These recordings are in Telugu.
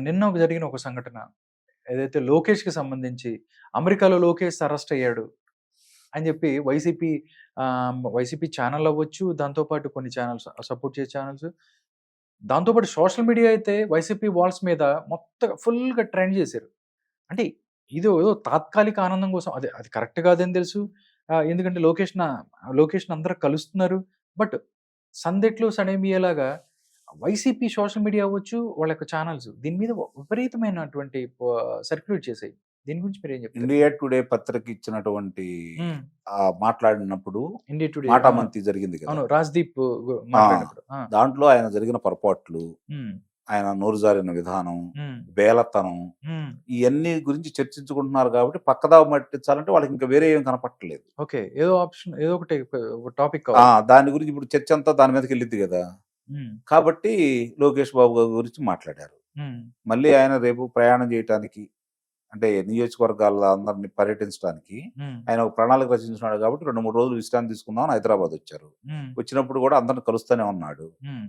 నిన్న ఒక జరిగిన ఒక సంఘటన. ఏదైతే లోకేష్‌కి సంబంధించి అమెరికాలో లోకేష్ అరెస్ట్ అయ్యాడు. అని చెప్పి వైసీపీ వైసీపీ ఛానల్ అవ్వచ్చు, దాంతో పాటు కొన్ని ఛానల్స్ సపోర్ట్ చేసే ఛానల్స్ దాంతోపాటు సోషల్ మీడియా అయితే వైసీపీ వాల్స్ మీద మొత్తం ఫుల్‌గా ట్రెండ్ చేశారు. అంటే ఇది ఏదో తాత్కాలిక ఆనందం కోసం అది అది కరెక్ట్ కాదని తెలుసు. ఎందుకంటే లోకేష్‌న లోకేష్‌ని అందరూ కలుస్తున్నారు. బట్ సందెట్లు సడేమియేలాగా వైసీపీ సోషల్ మీడియా అవ్వచ్చు, వాళ్ళ యొక్క ఛానెల్స్ దీని మీద విపరీతమైనటువంటి సర్క్యులేట్ చేసాయి. దీని గురించి మీరేం చెప్తారు? ఇండియా టుడే పత్రిక ఇచ్చినటువంటి మాట్లాడినప్పుడు ఇండియా టుడే. మాటా అవును. మంతి జరిగింది కదా! రాజ్‌దీప్! దాంట్లో ఆయన జరిగిన పొరపాట్లు. ఆయన నోరు జారిన విధానం. బేలతనం హ్మ్. ఇయన్నీ గురించి చర్చించుకుంటున్నారు కాబట్టి పక్కదావ పట్టించాలంటే వాళ్ళకి ఇంకా వేరే ఏం కనపట్టలేదు. ఓకే. ఏదో ఆప్షన్ ఏదో ఒకటి ఒక టాపిక్. దాని గురించి ఇప్పుడు చర్చ అంతా దాని మీదకెళ్ళిద్ది గదా! హ్మ్. కాబట్టి లోకేష్ బాబు గారి గురించి మాట్లాడారు. మళ్ళీ ఆయన రేపు ప్రయాణం చేయటానికి అంటే నియోజకవర్గాల అందరిని పర్యటించడానికి. ఆయన ఒక ప్రణాళిక రచించుకున్నాడు కాబట్టి 2, 3 రోజులు విశ్రాంతి తీసుకుందామని హైదరాబాద్ వచ్చారు. వచ్చినప్పుడు కూడా అందరిని కలుస్తూనే ఉన్నాడు.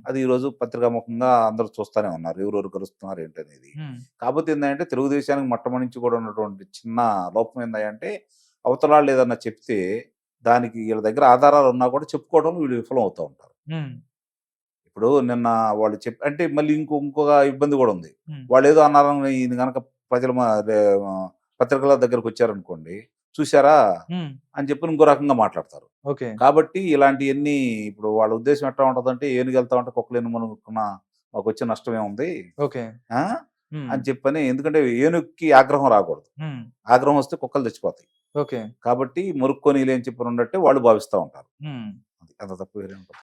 అది ఈరోజు పత్రికాముఖంగా అందరూ చూస్తూనే ఉన్నారు. ఎవరెవరు కలుస్తున్నారు ఏంటనేది. కాకపోతే ఏందంటే తెలుగుదేశానికి మొట్టమొదటి నుంచి కూడా ఉన్నటువంటి చిన్న లోపం ఏందంటే అవతలాళ్ళు ఏదన్నా చెప్తే దానికి వీళ్ళ దగ్గర ఆధారాలు ఉన్నా కూడా చెప్పుకోవడంలో వీళ్ళు విఫలం అవుతా ఉంటారు. ఇప్పుడు నిన్న వాళ్ళు చెప్ అంటే మళ్ళీ ఇంకో ఇంకొక ఇబ్బంది కూడా ఉంది. హ్మ్. వాళ్ళేదో అన్నారని ఈయన గనక ప్రజల పత్రికల దగ్గరికి వచ్చారనుకోండి. చూసారా? అని చెప్పి ఇంకో రకంగా మాట్లాడతారు. ఓకే. కాబట్టి ఇలాంటియన్నీ ఇప్పుడు వాళ్ళ ఉద్దేశ్యం ఎట్లా ఉంటదంటే ఏనుగెళ్తా ఉంటే కుక్కలు మునుగుకున్న మాకొచ్చే నష్టం ఏముంది? ఓకే. ఆ! హ్మ్. అని చెప్పని ఎందుకంటే ఏనుగుకి ఆగ్రహం రాకూడదు. ఆగ్రహం వస్తే కుక్కలు చచ్చిపోతాయి. ఓకే. కాబట్టి మొరుక్కోనీలే అని చెప్పి ఉన్నట్టే వాళ్ళు భావిస్తా ఉంటారు. అంత తప్పు వేరే ఉంటది.